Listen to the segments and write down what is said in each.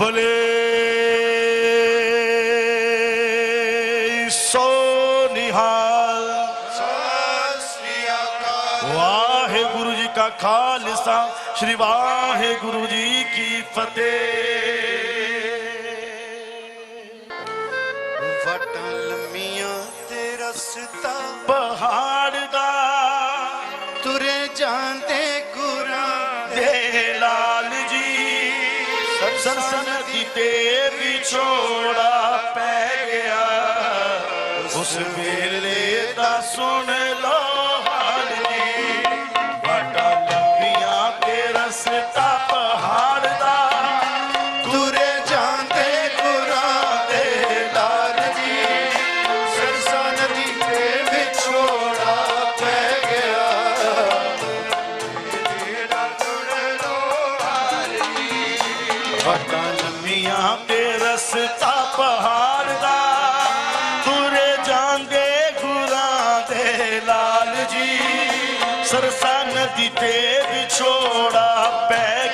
ਬਲੇ ਸੋ ਨਿਹਾਲ ਵਾਹਿਗੁਰੂ ਜੀ ਕਾ ਖਾਲਸਾ ਸ੍ਰੀ ਵਾਹਿਗੁਰੂ ਜੀ ਕੀ ਫਤਿਹ ਵਟਾਂ ਲੰਮੀਆਂ ਤੇ ਰਸਤਾ ਪਹਾੜ ਦਾ ਸਰਸਨ ਦੀ ਵਿਛੋੜਾ ਪੈ ਗਿਆ। ਉਸ ਵੇਲੇ ਦਾ ਸੁਣ ਲੋ ਰਸਤਾ ਪਹਾੜ ਦਾ ਤੁਰੇ ਜਾਂਦੇ ਗੁਰਾਂ ਦੇ ਲਾਲ ਜੀ ਸਰਸਾ ਨਦੀ ਤੇ ਵਿਛੋੜਾ ਪੈ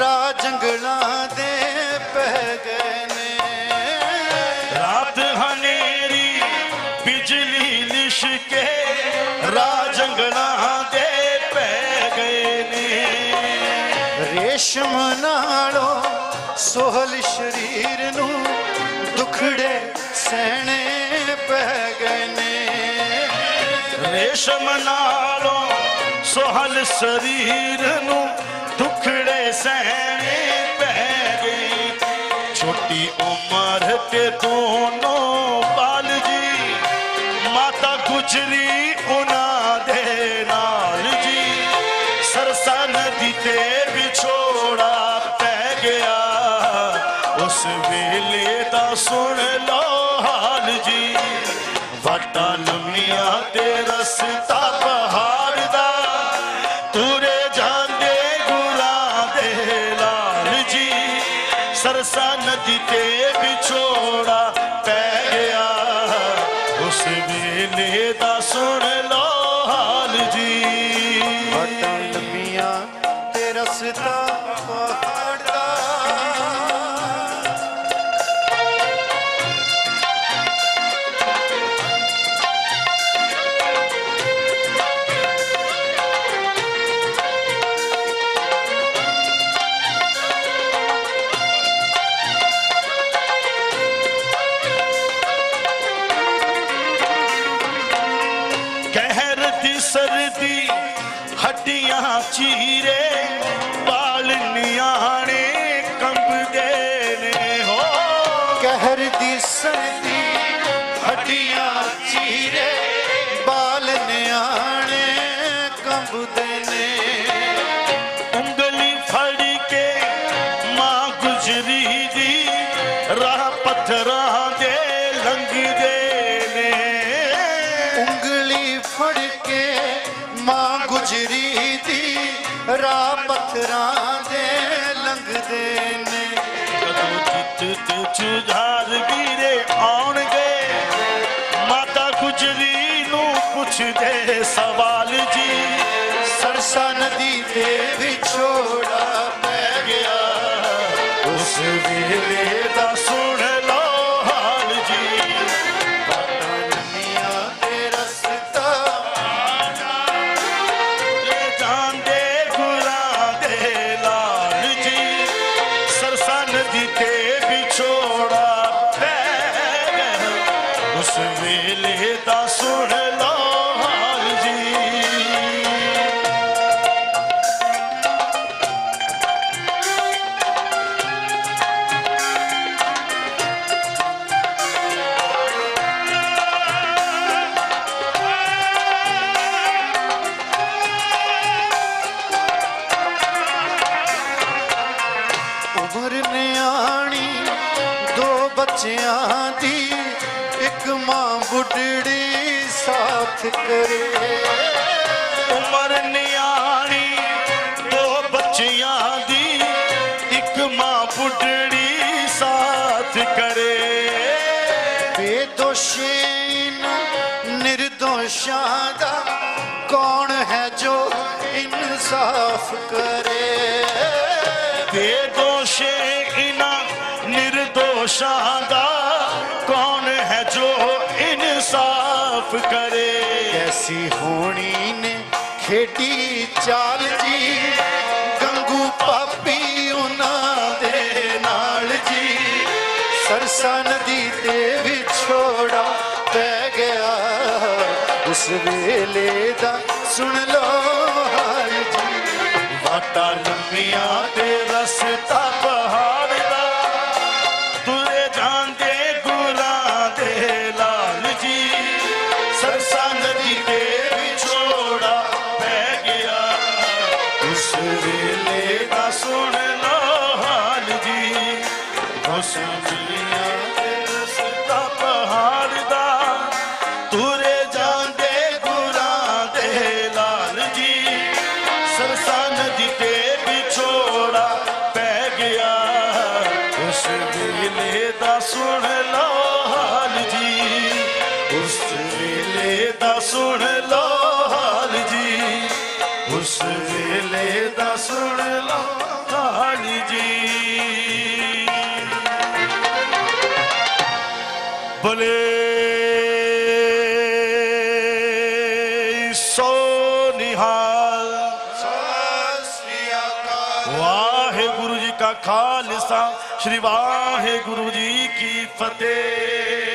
ਰਾਹ ਜੰਗਲਾਂ ਦੇ ਪੈ ਗਏ ਨੇ। ਰਾਤ ਹਨੇਰੀ ਬਿਜਲੀ ਲਿਸ਼ਕੇ ਰਾਹ ਜੰਗਲਾਂ ਦੇ ਪੈ ਗਏ ਨੇ। ਰੇਸ਼ਮ ਨਾਲੋਂ ਸੋਹਲ ਸ਼ਰੀਰ ਨੂੰ ਦੁਖੜੇ ਸਹਿਣੇ ਪੈ ਗਏ ਨੇ। ਰੇਸ਼ਮ ਨਾਲੋਂ ਸੁਹਲ ਸਰੀਰ ਨੂੰ ਸਹਿਣੇ ਪੈ ਗਈ। ਛੋਟੀ ਉਮਰ ਤੇ ਦੋਨੋਂ ਬਾਲ ਜੀ। ਮਾਤਾ ਗੁਜਰੀ ਉਹਨਾਂ ਦੇ ਨਾਲ ਜੀ। ਸਰਸਾ ਨਦੀ ਤੇ ਵਿਛੋੜਾ ਪੈ ਗਿਆ। ਉਸ ਵੇਲੇ ਦਾ ਸੁਣ ਲਓ ਹਾਲ ਜੀ। ਵਾਟਾਂ ਲੰਮੀਆਂ ਤੇ ਰਸਤਾ ਪਹਾੜ ਦਾ ਤੁਰੇ ਸਰਸਾ ਨਦੀ ਤੇ ਵਿਛੋੜਾ ਪੈ ਗਿਆ। ਉਸ ਵੇਲੇ ਦਾ ਸੁਣ ਲਓ। ਦੀ ਹੱਡੀਆਂ ਚੀਰੇ ਬਾਲ ਨਿਆਣੇ ਕੰਬਦੇ ਨੇ ਹੋ। ਕਹਿਰ ਦੀ ਸਰਦੀ ਹੱਡੀਆਂ ਚੀਰੇ ਬਾਲ ਨਿਆਣੇ ਕੰਬਦੇ ਨੇ। ਉਂਗਲੀ ਫੜ ਕੇ ਮਾਂ ਗੁਜਰੀ ਦੀ ਰਾਹ ਪੱਥਰਾਂ ਦੇ ਲੰਘਦੇ ਗੁਜਰੀ ਦੀ ਰਾਹ ਪੱਥਰਾਂ ਦੇ ਲੰਘਦੇ ਨੇ। ਕਦੋਂ ਚਿੱਤ ਤੇ ਚੁਝਾਰ ਵੀਰੇ ਆਉਣਗੇ। ਮਾਤਾ ਗੁਜਰੀ ਨੂੰ ਪੁੱਛਦੇ ਸਵਾਲ ਜੀ। ਸਰਸਾ ਨਦੀ ਤੇ ਵਿਛੋੜਾ ਪੈ ਗਿਆ। ਉਸ ਵੇਲੇ ਦਾ ਸੁਣ ਬੱਚਿਆਂ ਦੀ ਇੱਕ ਮਾਂ ਬੁੱਢੜੀ ਸਾਥ ਕਰੇ। ਉਮਰ ਨਿਆਣੀ, ਦੋ ਬੱਚਿਆਂ ਦੀ ਇੱਕ ਮਾਂ ਬੁੱਢੜੀ ਸਾਥ ਕਰੇ। ਬੇਦੋਸ਼ੀਨ, ਨਿਰਦੋਸ਼ਾਂ ਦਾ ਕੌਣ ਹੈ ਜੋ ਇਨਸਾਫ ਕਰੇ? ਬੇਦੋਸ਼ੇ ਨਿਰਦੋਸ਼ਾਂ ਦਾ ਕੌਣ ਹੈ ਜੋ ਇਨਸਾਫ ਕਰੇ? ਕੈਸੀ ਹੋਣੀ ਨੇ ਖੇਡੀ ਚਾਲ ਜੀ? ਗੰਗੂ ਪਾਪੀ ਉਹਨਾਂ ਦੇ ਨਾਲ ਜੀ। ਸਰਸਾ ਨਦੀ ਤੇ ਵਿਛੋੜਾ ਪੈ ਗਿਆ। ਉਸ ਵੇਲੇ ਦਾ ਸੁਣ ਲੋ ਹਾਲ ਜੀ। ਵਾਟਾ ਲੰਮੀਆਂ ਤੇ ਰਸਤਾ ਸੁਣ ਲਓ ਹਾਲ ਜੀ। ਬਲੇ ਸੋ ਨਿਹਾਲ ਵਾਹਿਗੁਰੂ ਜੀ ਕਾ ਖਾਲਸਾ ਸ੍ਰੀ ਵਾਹਿਗੁਰੂ ਜੀ ਕੀ ਫਤਿਹ